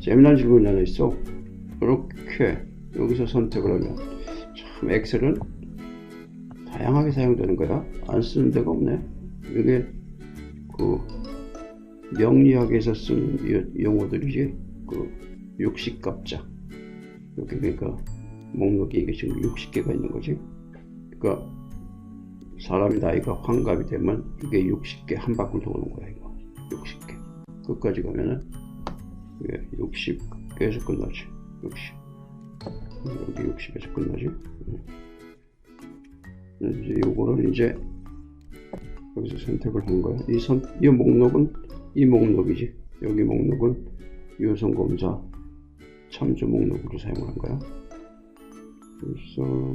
재미난 질문이 하나 있어. 이렇게 여기서 선택을 하면 참 엑셀은 다양하게 사용되는 거야. 안 쓰는 데가 없네. 이게 그 명리학에서 쓰는 용어들이지. 그 육식갑자. 이렇게 그러니까 목록이 이게 지금 60개가 있는 거지. 그러니까 사람이 나이가 환갑이 되면 이게 60개 한 바퀴 도는 거야 이거. 60개. 끝까지 가면은 이게 60개에서 끝나지. 60. 여기 60에서 끝나지. 이제 요거를 이제 여기서 선택을 하는 거야. 이 선, 이 목록은 이 목록이지. 여기 목록은 요성검사 참조 목록으로 사용한 거야. 그래서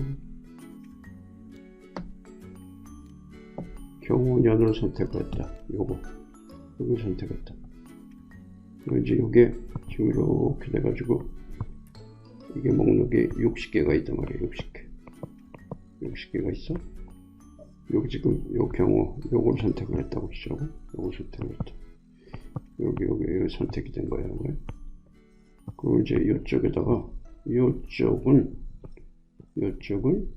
경호년을 선택했다. 요거 여기 선택했다. 이제 요게 지금 이렇게 돼가지고 이게 목록에 60개가 있단 말이야. 60개. 60개가 있어. 여기 지금 요 경우 요걸 선택을 했다고 치자고. 요걸 선택을 했다. 여기 여기 여기 선택이 된 거야. 이거. 그리고 이제 이쪽에다가 이쪽은 이쪽은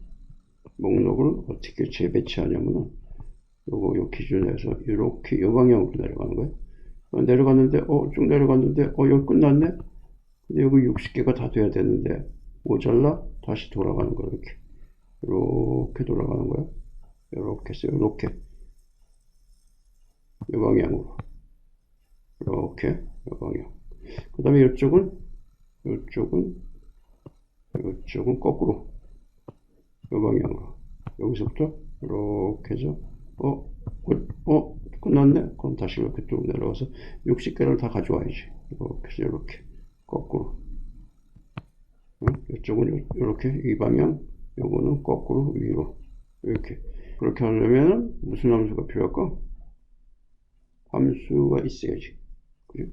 목록을 어떻게 재배치하냐면은 요거 요 기준에서 이렇게 요 방향으로 내려가는 거예요. 어, 내려갔는데 어 쭉 내려갔는데 어 여기 끝났네. 근데 여기 60개가 다 돼야 되는데 모자라 다시 돌아가는 거 이렇게 이렇게 돌아가는 거야. 이렇게 써요. 이렇게 이 방향으로 이렇게 이 방향. 그 다음에 이쪽은 이쪽은 이쪽은 거꾸로 이 방향으로 여기서부터 이렇게 해서 어, 끝, 어 끝났네. 그럼 다시 이렇게 쭉 내려가서 60개를 다 가져와야지. 이렇게 이렇게 거꾸로. 어? 이쪽은 이렇게. 이 방향 요거는 거꾸로 위로. 이렇게. 그렇게 하려면 무슨 함수가 필요할까? 함수가 있어야지. 그래?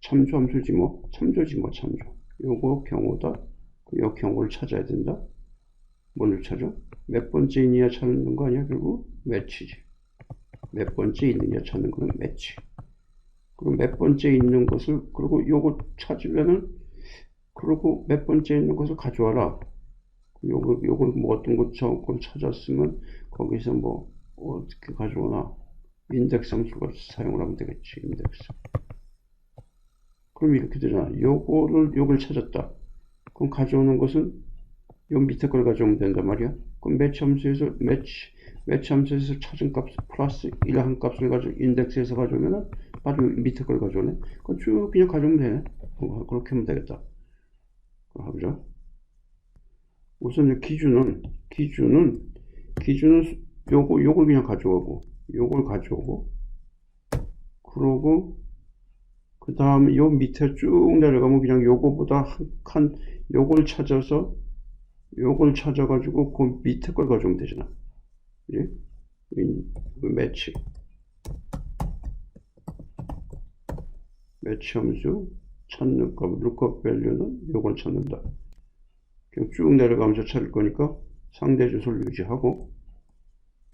참조 함수지 뭐? 참조지 뭐 참조. 요거 경우다. 요 경우를 찾아야 된다. 뭔를 찾아? 몇 번째 있느냐 찾는 거 아니야 결국? 매치지 몇 번째 있느냐 찾는 거는 매치. 그럼 몇 번째 있는 것을 그리고 요거 찾으면은 그리고 몇 번째 있는 것을 가져와라. 요거 요걸 뭐 어떤 것 저걸 찾았으면 거기서 뭐 어떻게 가져오나. 인덱스 함수가 사용을 하면 되겠지 인덱스. 그럼 이렇게 되잖아. 요거를 요걸 찾았다. 그럼 가져오는 것은 요 밑에 걸 가져오면 된단 말이야. 그럼 매치 함수에서 매치 매치 함수에서 찾은 값 플러스 1 한 값을 가지고 인덱스에서 가져오면은 바로 밑에 걸 가져오네. 그럼 쭉 그냥 가져오면 되네 어, 그렇게 하면 되겠다. 하죠 우선 기준은 기준은 기준은 요거 요걸 그냥 가져오고 요걸 가져오고 그러고 그 다음에 요 밑에 쭉 내려가면 그냥 요거보다 한 칸 요걸 찾아서 요걸 찾아가지고 그 밑에 걸 가져오면 되잖아? 매치. 매치 함수 찾는 값 lookup value는 요걸 찾는다. 그냥 쭉 내려가면서 찾을 거니까 상대 주소를 유지하고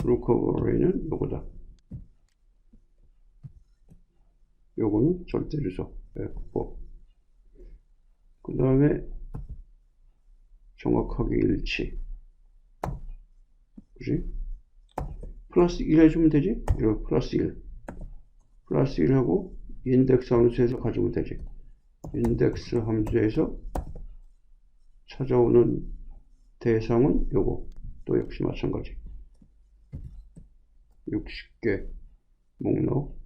lookup array는 요거다. 요거는 절대 주소 F4 그 다음에 정확하게 일치. 그지? 플러스 1 해주면 되지? 이렇게 플러스 1 플러스 1 하고 인덱스 함수에서 가져오면 되지. 인덱스 함수에서 찾아오는 대상은 요거. 또 역시 마찬가지. 60개 목록.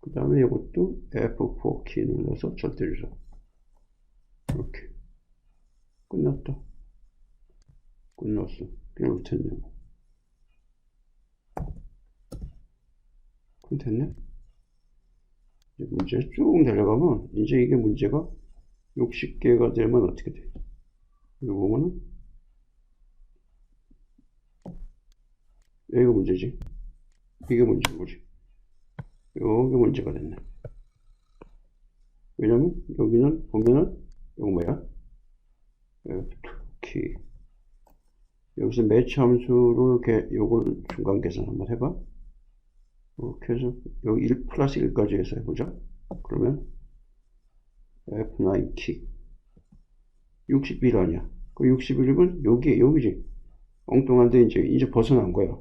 그 다음에 이것도 F4 키 눌러서 절대 주소 이렇게. 끝났다. 끝났어. 그냥 됐네 그럼 됐네. 이제 문제 쭉 내려가면 이제 이게 문제가 60개가 되면 어떻게 돼? 이거 보면은 여기가 문제지. 이게 문제인 거지. 요게 문제가 됐네. 왜냐면 여기는 보면은 이거 뭐야 F2키 여기서 매치 함수를 이렇게 요걸 중간 계산 한번 해봐. 이렇게 해서 여기 1 플러스 1까지 해서 해보자. 그러면 F9 키61 아니야. 그 61은 여기 여기지. 엉뚱한데 이제 이제 벗어난 거야.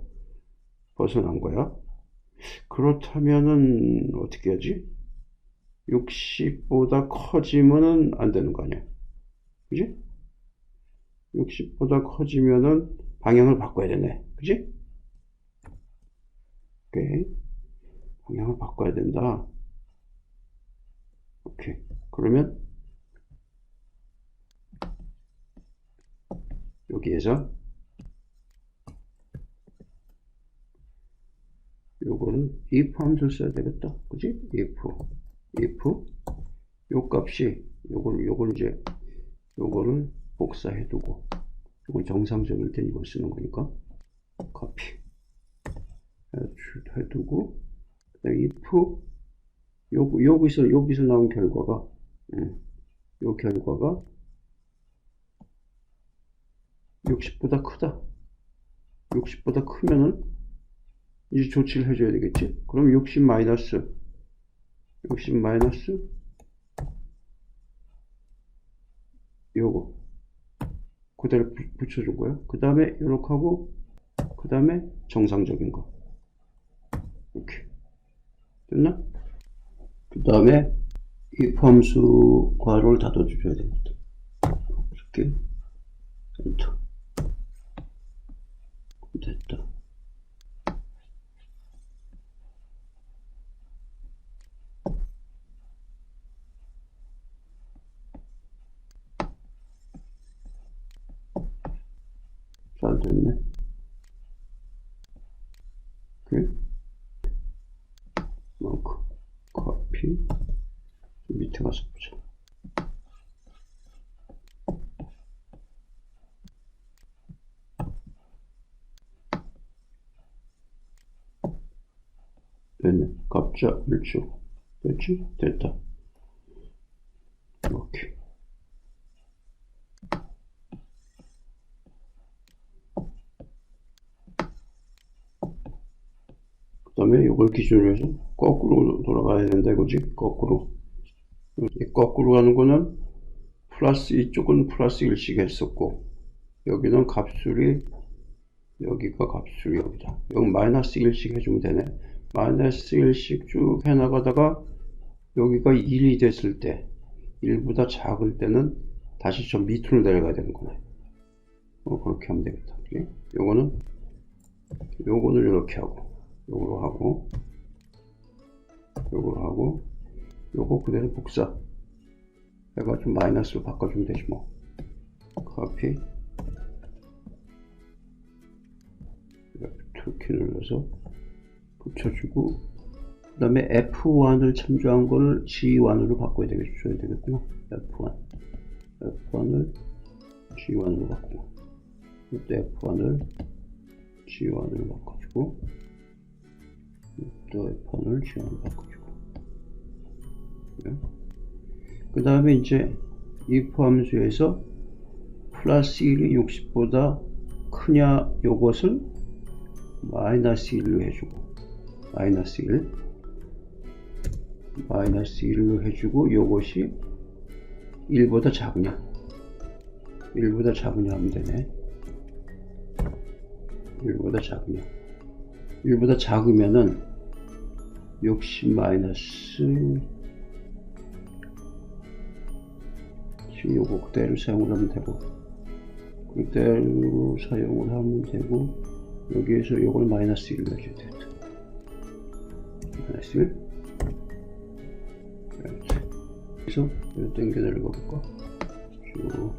벗어난 거야. 그렇다면은 어떻게 하지? 60보다 커지면은 안 되는 거 아니야. 그지 60보다 커지면은 방향을 바꿔야 되네. 그지? 오케이. 방향을 바꿔야 된다. 오케이. 그러면 여기에서 요거는 if 함수를 써야 되겠다. 그지? if if. 요 값이 요걸 요걸 이제 요거를 복사해 두고 이건 정상적일 땐 이걸 쓰는 거니까 copy 해 두고 그다음에 if 요 여기서 여기서 나온 결과가 음, 요 결과가 60보다 크다. 60보다 크면은 이제 조치를 해줘야 되겠지. 그럼 60 마이너스 60 마이너스 요거 그대로 부- 붙여준 거야. 그 다음에 이렇게 하고 그 다음에 정상적인 거 이렇게 됐나? 그 다음에 이 함수 괄호를 닫아줘야 되겠다. 이렇게 엔터 됐다. 잘 됐네. 그 마크 커피 밑에 가서 보자. 됐네. 갑자 일주. 됐지? 됐다. 오케이. 그 다음에 이걸 기준으로 해서 거꾸로 돌아가야 된다 이거지? 거꾸로. 이 거꾸로 가는 거는 플러스 이쪽은 플러스 1씩 했었고 여기는 값술이 여기가 값술이 여기다. 여기 마이너스 1씩 해주면 되네. 마이너스 1씩 쭉 해나가다가 여기가 1이 됐을 때 1보다 작을 때는 다시 좀 밑으로 내려가야 되는 거네. 어, 그렇게 하면 되겠다. 요거는 요거는 이렇게 하고 요거로 하고 요거로 하고 요거 그대로 복사. 해가지고 마이너스로 바꿔주면 되지 뭐. 커피. F2키 눌러서 붙여주고 그 다음에 F1을 참조한 거를 G1으로 바꿔야 되겠, 줘야 되겠구나. F1 F1을 G1으로 바꾸고 이때 F1을 G1으로 바꿔주고 또 F1을 G1으로 바꿔주고. 그 다음에 이제 if 함수에서 플러스 1이 60보다 크냐 요것을 마이너스 1로 해주고 마이너스 1 마이너스 1로 해주고 요것이 1보다 작으냐. 1보다 작으냐 하면 되네. 1보다 작으냐 1보다 작으면은 60 마이너스 지금 요거 그대로 사용을 하면 되고 그대로 사용을 하면 되고 여기에서 요걸 마이너스 1로 해줘야 되겠다 마이너스 1 이렇게. 그래서 이거 당겨 내려가 볼까? 쭉.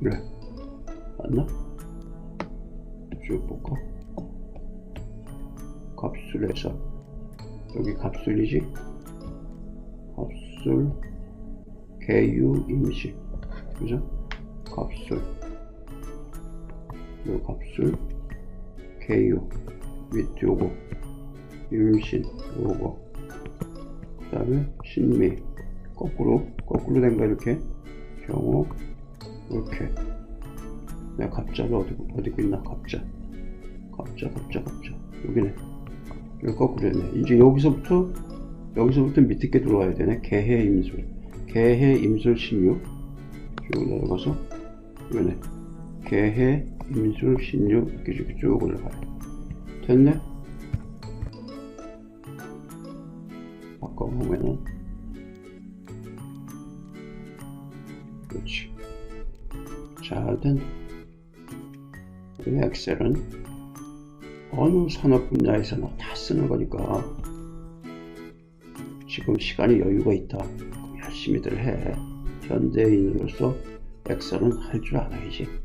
그래 맞나? 쭉 볼까? 값을 해서. 여기 값술이지? 값술 개유 임시. 그죠? 값술 요 값술 개유. 밑 요거. 임신 요거. 그 다음에 신미. 거꾸로 거꾸로 된 거 이렇게. 경우 이렇게 내가 갑자를 어디 어디 있나 갑자 갑자 갑자 갑자 여기네 이걸 거꾸로 했네. 이제 여기서부터 여기서부터 밑에 게 들어와야 되네. 개해 임술. 개해 임술 신유. 쭉 내려가서 이거네. 개해 임술 신유 이렇게 쭉, 쭉 올라가요. 됐네? 바꿔보면은 그렇지. 잘 된다. 이 엑셀은 어느 산업 분야에서나 다 쓰는 거니까 지금 시간이 여유가 있다. 열심히들 해. 현대인으로서 엑셀은 할 줄 알아야지.